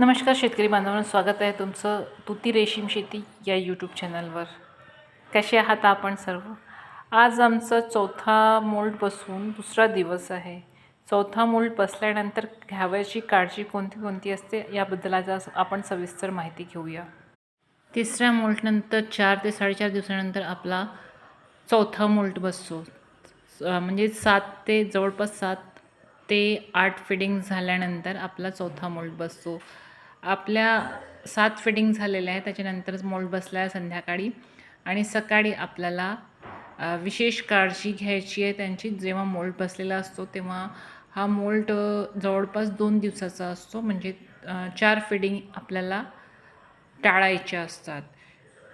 नमस्कार शेतकरी बांधवांना स्वागत आहे तुमचं तुती रेशीम शेती या यूट्यूब चॅनलवर कसे आहात आपण सर्व? आज आमचं चौथा मोल्ड बसून दुसरा दिवस आहे. चौथा मोल्ड बसल्यानंतर घ्यावयाची काळजी कोणती कोणती असते याबद्दल आज आपण सविस्तर माहिती घेऊया. तिसऱ्या मोल्टनंतर चार ते साडेचार दिवसानंतर आपला चौथा मोल्ट बसतो. म्हणजे सात ते जवळपास सात ते आठ फिडिंग झाल्यानंतर आपला चौथा मोल्ट बसतो. आपल्या सात फिटिंग झालेल्या आहे त्याच्यानंतरच मोल्ड बसला आहे संध्याकाळी. आणि सकाळी आपल्याला विशेष काळजी घ्यायची आहे त्यांची. जेव्हा मोल्ड बसलेला असतो तेव्हा हा मोल्ड जवळपास दोन दिवसाचा असतो. म्हणजे चार फिडिंग आपल्याला टाळायच्या असतात.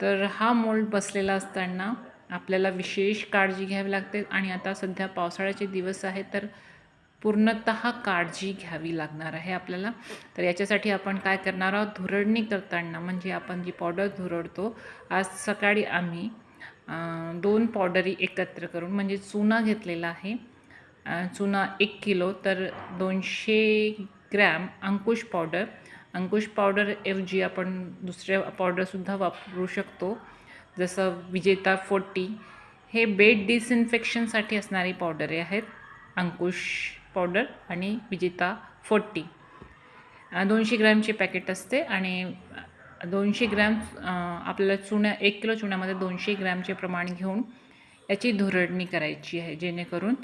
तर हा मोल्ड बसलेला असताना आपल्याला विशेष काळजी घ्यावी लागते. आणि आता सध्या पावसाळ्याचे दिवस आहेत तर पूर्णत काळजी घ्यावी लागणार आहे आपल्याला. तर याच्यासाठी आपण काय करणार आहोत? धुरडणी करताना म्हणजे आपण जी पावडर धुरडतो आज सकाळी आम्ही दोन पावडरी एकत्र करून म्हणजे चुना घेतलेला आहे. चुना एक किलो तर दोनशे gram Ankush powder Ankush powder ऐवजी आपण दुसऱ्या पावडरसुद्धा वापरू शकतो. जसं विजेता फोर्टी हे बेड डिसइन्फेक्शनसाठी असणारी पावडरे आहेत अंकुश पावडर आणि विजेता फोर्टी. दोनशे ग्रॅमचे पॅकेट असते आणि दोनशे ग्रॅम आपल्याला चुण्या एक किलो चुण्यामध्ये दोनशे ग्रॅमचे प्रमाण घेऊन याची धुरडणी करायची आहे. जेणेकरून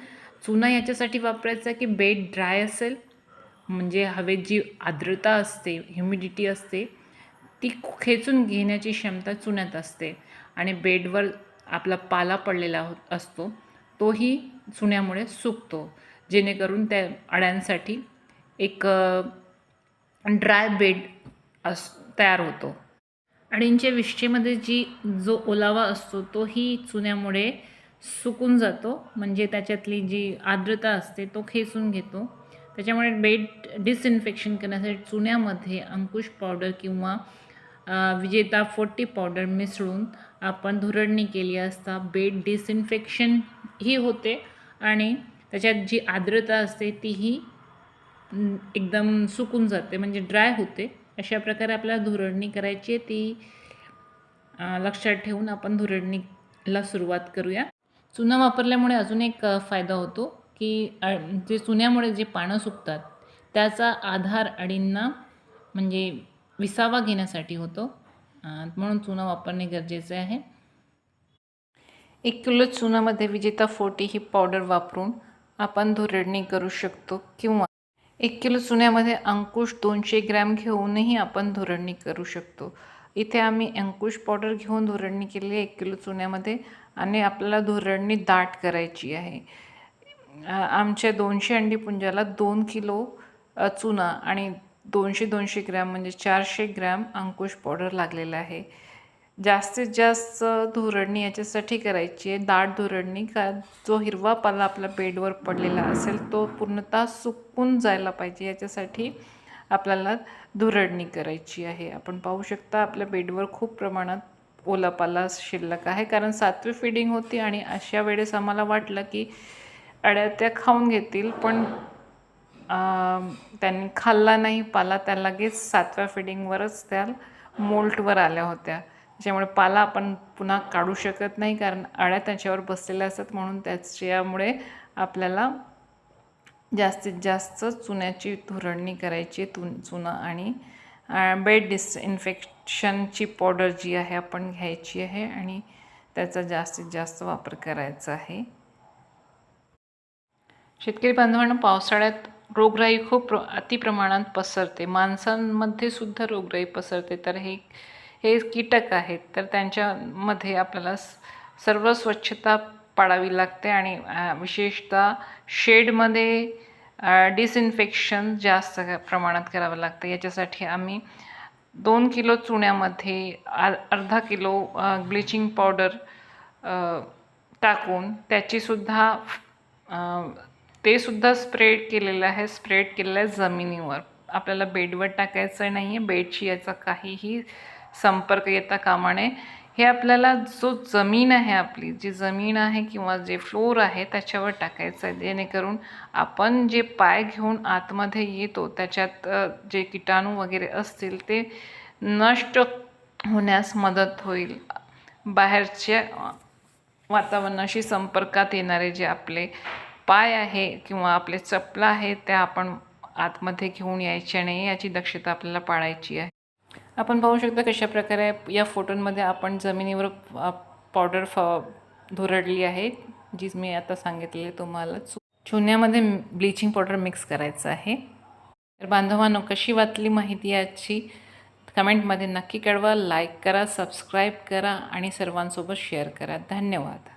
चुना याच्यासाठी वापरायचा की बेड ड्राय असेल म्हणजे हवेत जी आर्द्रता असते ह्युमिडिटी असते ती खेचून घेण्याची क्षमता चुन्यात असते आणि बेडवर आपला पाला पडलेला हो असतो तोही चुन्यामुळे सुकतो. जेणेकरून त्या अळ्यांसाठी एक ड्राय बेड अस तयार होतो. अळींच्या विष्ठेमध्ये जी जो ओलावा असतो तोही चुन्यामुळे सुकून जातो. म्हणजे त्याच्यातली जी आर्द्रता असते तो खेचून घेतो. त्याच्यामुळे बेड डिसइन्फेक्शन करण्यासाठी चुन्यामध्ये अंकुश पावडर किंवा विजेता फोर्टी पावडर मिसळून आपण धुरडणी केली असता बेड डिसइन्फेक्शन ही होते. आणि त्याच्यात जी आर्द्रता असते तीही एकदम सुकून जाते म्हणजे ड्राय होते. अशा प्रकारे आपल्याला धुरडणी करायची आहे ती लक्षात ठेवून आपण धुरडणीला सुरुवात करूया. चुना वापरल्यामुळे अजून एक फायदा होतो की जे चुन्यामुळे जे पानं सुकतात त्याचा आधार अळींना म्हणजे विसावा घेण्यासाठी होतो. म्हणून चुना वापरणे गरजेचे आहे. एक किलो चुनामध्ये विजेता फोर्टी ही पावडर वापरून आपण धुरडणी करू शकतो किंवा एक किलो चुन्यामध्ये अंकुश दोनशे ग्रॅम घेऊनही आपण धुरडणी करू शकतो. इथे आम्ही अंकुश पावडर घेऊन धुरडणी केली आहे एक किलो चुन्यामध्ये आणि आपल्याला धुरडणी दाट करायची आहे. आमच्या दोनशे अंडीपुंजाला दोन किलो चुना आणि दोनशे दोनशे ग्रॅम म्हणजे चारशे ग्रॅम अंकुश पावडर लागलेला आहे. जास्तीत जास्त धुरडणी याच्यासाठी करायची आहे. दाट धुरडणी का जो हिरवा पाला आपल्या बेडवर पडलेला असेल तो पूर्णतः सुकून जायला पाहिजे. याच्यासाठी आपल्याला धुरडणी करायची आहे. आपण पाहू शकता आपल्या बेडवर खूप प्रमाणात ओला पाला शिल्लक आहे. कारण सातवी फिडिंग होती आणि अशा वेळेस आम्हाला वाटलं की अड्या त्या खाऊन घेतील पण त्यांनी खाल्ला नाही. पाला त्या लगेच सातव्या फिडिंगवरच त्या मोल्टवर आल्या होत्या. त्याच्यामुळे पाला आपण पुन्हा काढू शकत नाही कारण अळ्या त्याच्यावर बसलेल्या असतात म्हणून त्याच्यामुळे आपल्याला जास्तीत जास्त चुन्याची धुरणी करायची आहे तु चुना आणि बेड डिसइन्फेक्शनची पावडर जी आहे आपण घ्यायची आहे आणि त्याचा जास्तीत जास्त वापर करायचा आहे. शेतकरी बांधवांना पावसाळ्यात रोगराई खूप प्र अतिप्रमाणात पसरते. माणसांमध्ये सुद्धा रोगराई पसरते. तर हे हे कीटक आहेत तर त्यांच्यामध्ये आपल्याला स- सर्व स्वच्छता पाळावी लागते आणि विशेषतः शेडमध्ये डिसइन्फेक्शन जास्त प्रमाणात करावं लागतं. याच्यासाठी आम्ही दोन किलो चुन्यामध्ये आ अर्धा किलो ब्लिचिंग पावडर टाकून त्याचीसुद्धा ते सुद्धा स्प्रेड केलेलं आहे स्प्रेड केलेलं आहे जमिनीवर. आपल्याला बेडवर टाकायचं नाही आहे बेडशी याचा काहीही संपर्क येता कामा नये हे आपल्याला जो जमीन आहे आपली जी जमीन आहे किंवा जे फ्लोर आहे त्याच्यावर टाकायचं आहे. जेणेकरून आपण जे पाय घेऊन आतमध्ये येतो त्याच्यात जे किटाणू वगैरे असतील ते नष्ट होण्यास मदत होईल. बाहेरच्या वातावरणाशी संपर्कात येणारे जे आपले पाय आहे किंवा आपले चपला आहे त्या आपण आतमध्ये घेऊन यायच्या नाही याची दक्षता आपल्याला पाळायची आहे. आपण पाहू शकता कशा प्रकारे या फोटोंमध्ये आपण जमिनीवर पावडर फ धुरडली आहे जी मी आता सांगितलेली तुम्हाला. चुन्यामध्ये ब्लिचिंग पावडर मिक्स करायचं आहे. तर बांधवांनो कशी वाटली माहिती याची कमेंटमध्ये नक्की कळवा लाईक करा सबस्क्राईब करा आणि सर्वांसोबत शेअर करा. धन्यवाद.